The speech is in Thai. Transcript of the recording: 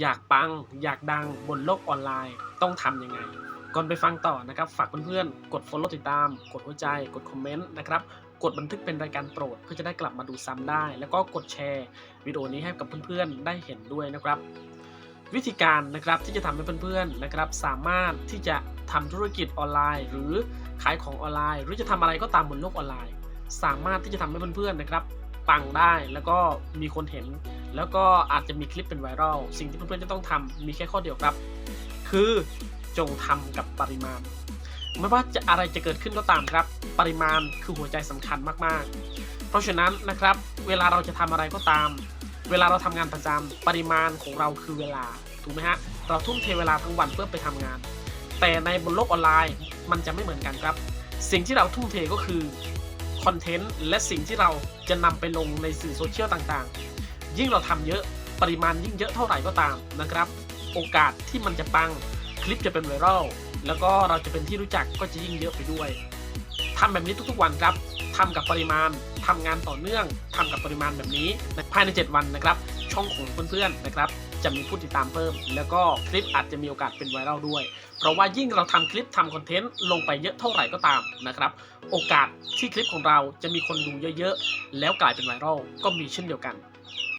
อยากปัง อยากดังบนโลกออนไลน์ ต้องทำยังไง ก่อนไปฟังต่อนะครับ ฝากเพื่อนๆ กด follow ติดตาม กดหัวใจ กดคอมเมนต์นะครับ กดบันทึกเป็นรายการโปรด เพื่อจะได้กลับมาดูซ้ำได้ แล้วก็กดแชร์วิดีโอนี้ให้กับเพื่อนๆ ได้เห็นด้วยนะครับ วิธีการนะครับที่จะทำให้เพื่อนๆ นะครับ สามารถที่จะทำธุรกิจออนไลน์ หรือขายของออนไลน์ หรือจะทำอะไรก็ตามบนโลกออนไลน์ สามารถที่จะทำให้เพื่อนๆ นะครับปังได้แล้วก็มีคนเห็น แล้วก็อาจจะมีคลิปเป็นไวรัลสิ่งที่เพื่อนๆจะต้องทำมีแค่ข้อเดียวครับ คือจงทำกับปริมาณ ไม่ว่าจะอะไรจะเกิดขึ้นก็ตามครับ ปริมาณคือหัวใจสำคัญมากๆ เพราะฉะนั้นนะครับ เวลาเราจะทำอะไรก็ตาม เวลาเราทำงานประจำปริมาณของเราคือเวลาถูกไหมฮะเราทุ่มเทเวลาทั้งวันเพื่อไปทำงาน แต่ในบนโลกออนไลน์มันจะไม่เหมือนกันครับ สิ่งที่เราทุ่มเทก็คือคอนเทนต์และสิ่งที่เราจะนำไปลงในสื่อโซเชียลต่างๆ ยิ่งเราทำเยอะปริมาณยิ่งเยอะเท่าไหร่ก็ตามนะครับ โอกาสที่มันจะปังคลิปจะเป็นไวรัลแล้วก็เราจะเป็นที่รู้จักก็จะยิ่งเยอะไปด้วยทำแบบนี้ทุกๆวันครับทำกับปริมาณทำงานต่อเนื่องทำกับปริมาณแบบนี้ภายใน 7 วันนะครับ ช่องของเพื่อนๆนะครับจะมีผู้ติดตามเพิ่ม แล้วก็คลิปอาจจะมีโอกาสเป็นไวรัลด้วย เพราะว่ายิ่งเราทำคลิปทำคอนเทนต์ลงไปเยอะเท่าไหร่ก็ตามนะครับ โอกาสที่คลิปของเราจะมีคนดูเยอะๆ แล้วกลายเป็นไวรัลก็มีเช่นเดียวกัน